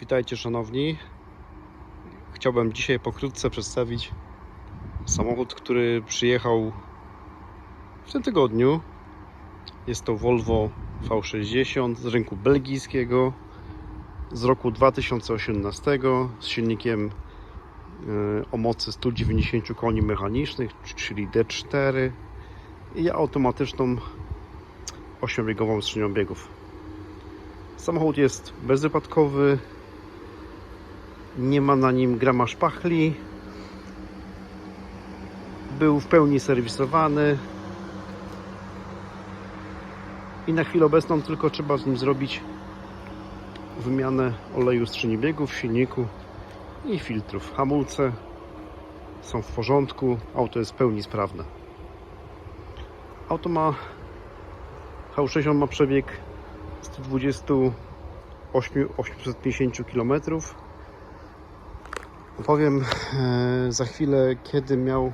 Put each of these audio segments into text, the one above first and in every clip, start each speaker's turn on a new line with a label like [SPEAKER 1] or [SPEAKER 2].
[SPEAKER 1] Witajcie szanowni. Chciałbym dzisiaj pokrótce przedstawić samochód, który przyjechał w tym tygodniu. Jest to Volvo V60 z rynku belgijskiego z roku 2018 z silnikiem e, o mocy 190 koni mechanicznych, czyli D4 i automatyczną 8-biegową skrzynią biegów. Samochód jest bezwypadkowy, nie ma na nim grama szpachli. Był w pełni serwisowany. I na chwilę obecną tylko trzeba z nim zrobić wymianę oleju skrzyni biegów, silniku i filtrów. Hamulce są w porządku, auto jest w pełni sprawne. Auto ma V60 ma przebieg 128 850 km. Powiem e, za chwilę, kiedy miał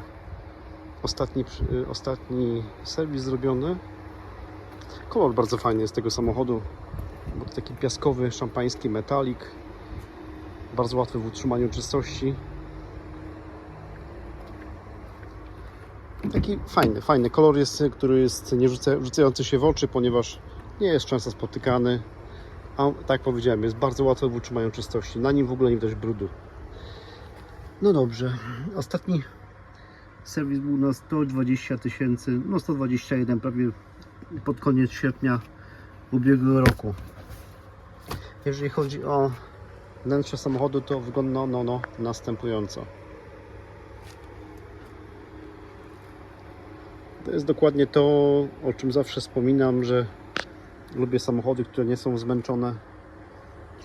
[SPEAKER 1] ostatni, e, ostatni serwis zrobiony. Kolor bardzo fajny jest tego samochodu, taki piaskowy, szampański metalik. Bardzo łatwy w utrzymaniu czystości. Taki fajny, fajny kolor jest, który jest nie rzuca, rzucający się w oczy, ponieważ nie jest często spotykany. A tak jak powiedziałem, jest bardzo łatwy w utrzymaniu czystości. Na nim w ogóle nie widać brudu. No dobrze, ostatni serwis był na 120 tysięcy, no 121 prawie pod koniec sierpnia ubiegłego roku. Jeżeli chodzi o wnętrze samochodu, to wygląda ono no, następująco. To jest dokładnie to, o czym zawsze wspominam, że lubię samochody, które nie są zmęczone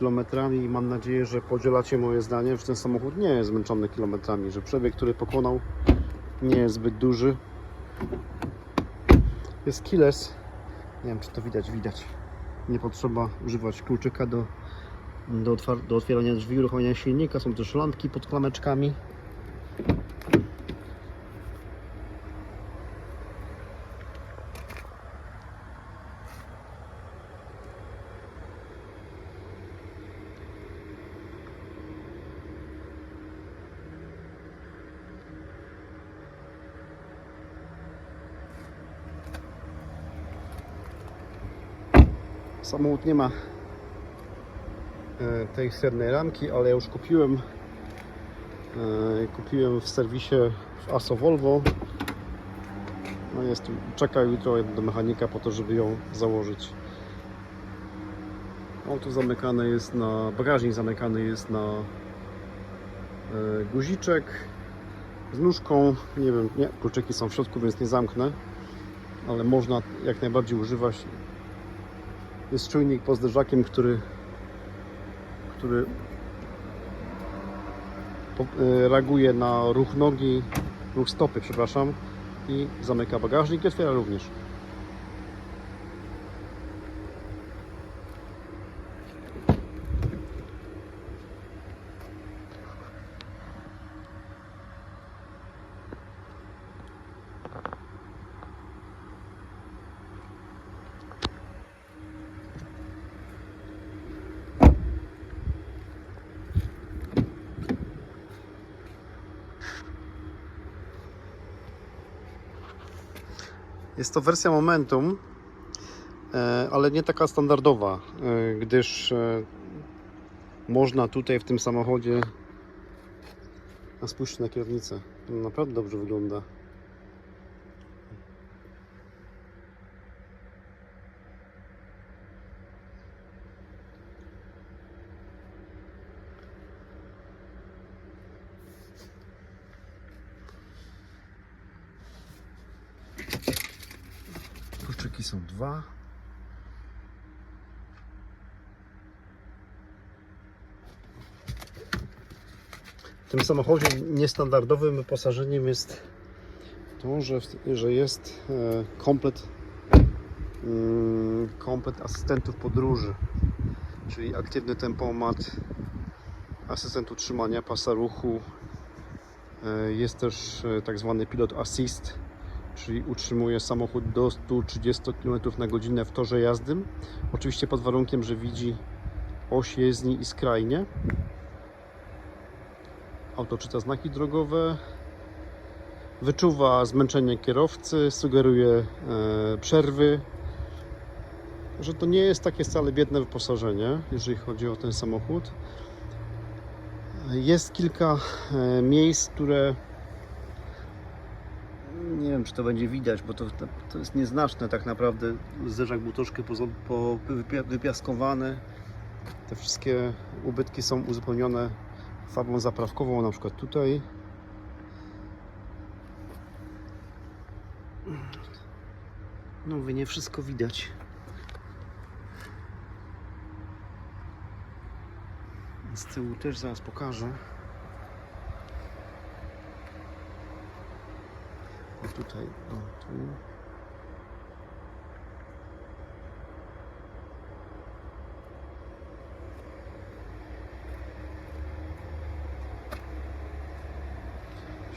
[SPEAKER 1] kilometrami i mam nadzieję, że podzielacie moje zdanie, że ten samochód nie jest zmęczony kilometrami, że przebieg, który pokonał nie jest zbyt duży. Jest keyless. Nie wiem, czy to widać, widać. Nie potrzeba używać kluczyka do, do, do otwierania drzwi, uruchamiania silnika. Są też lampki pod klameczkami. Samochód nie ma e, tej srebrnej ramki, ale ja już kupiłem e, kupiłem w serwisie w Aso Volvo. No jest, tu- czeka jutro do mechanika po to, żeby ją założyć. Auto zamykane jest na bagażnik zamykany jest na e, guziczek z nóżką. Nie wiem, nie, kluczyki są w środku, więc nie zamknę ale można jak najbardziej używać jest czujnik pod zderzakiem, który, który po- e, reaguje na ruch nogi, ruch stopy, przepraszam, i zamyka bagażnik i otwiera również. Jest to wersja Momentum, e, ale nie taka standardowa, e, gdyż e, można tutaj w tym samochodzie a spójrzcie na kierownicę. Ona Naprawdę dobrze wygląda. Są dwa. W tym samochodzie niestandardowym wyposażeniem jest to, że, że jest e, komplet, mm, komplet asystentów podróży, czyli aktywny tempomat, asystent utrzymania pasa ruchu, e, jest też e, tak zwany pilot assist, czyli utrzymuje samochód do 130 km na godzinę w torze jazdy. Oczywiście pod warunkiem, że widzi oś jezdni i skrajnie. Auto czyta znaki drogowe, wyczuwa zmęczenie kierowcy, sugeruje e, przerwy, że to nie jest takie wcale biedne wyposażenie, jeżeli chodzi o ten samochód. Jest kilka e, miejsc, które nie wiem, czy to będzie widać, bo to, to, jest nieznaczne tak naprawdę. Zderzak był troszkę pozo- po, wypia- wypiaskowany. Te wszystkie ubytki są uzupełnione farbą zaprawkową, na przykład tutaj. No mówię, nie wszystko widać. Z tyłu też zaraz pokażę. Tutaj, o tu.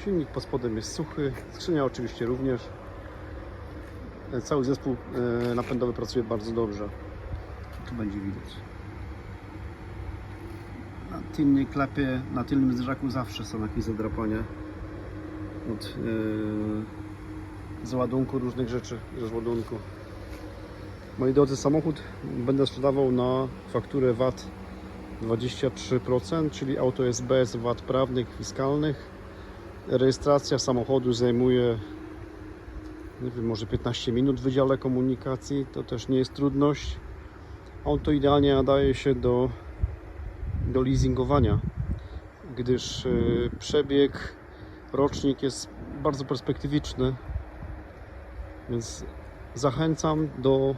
[SPEAKER 1] Silnik pod spodem jest suchy, skrzynia oczywiście również. E, Cały zespół e, napędowy pracuje bardzo dobrze. Tu będzie widać. Na tylnej klapie, na tylnym zderzaku zawsze są jakieś zadrapania od yy, załadunku różnych rzeczy, rozładunku. Moi drodzy, samochód będę sprzedawał na fakturę VAT 23%, czyli auto jest bez VAT prawnych, fiskalnych. Rejestracja samochodu zajmuje nie wiem, może 15 minut w Wydziale Komunikacji, to też nie jest trudność. Auto idealnie nadaje się do, do leasingowania, gdyż yy, przebieg rocznik jest bardzo perspektywiczny, więc zachęcam do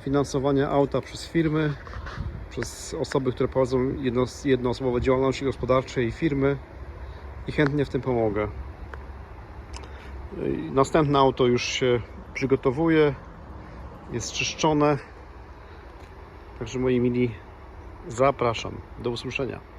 [SPEAKER 1] finansowania auta przez firmy, przez osoby, które prowadzą jedno, jednoosobowe działalności gospodarcze i firmy i chętnie w tym pomogę. Następne auto już się przygotowuje, jest czyszczone, także moi mili, zapraszam. Do usłyszenia.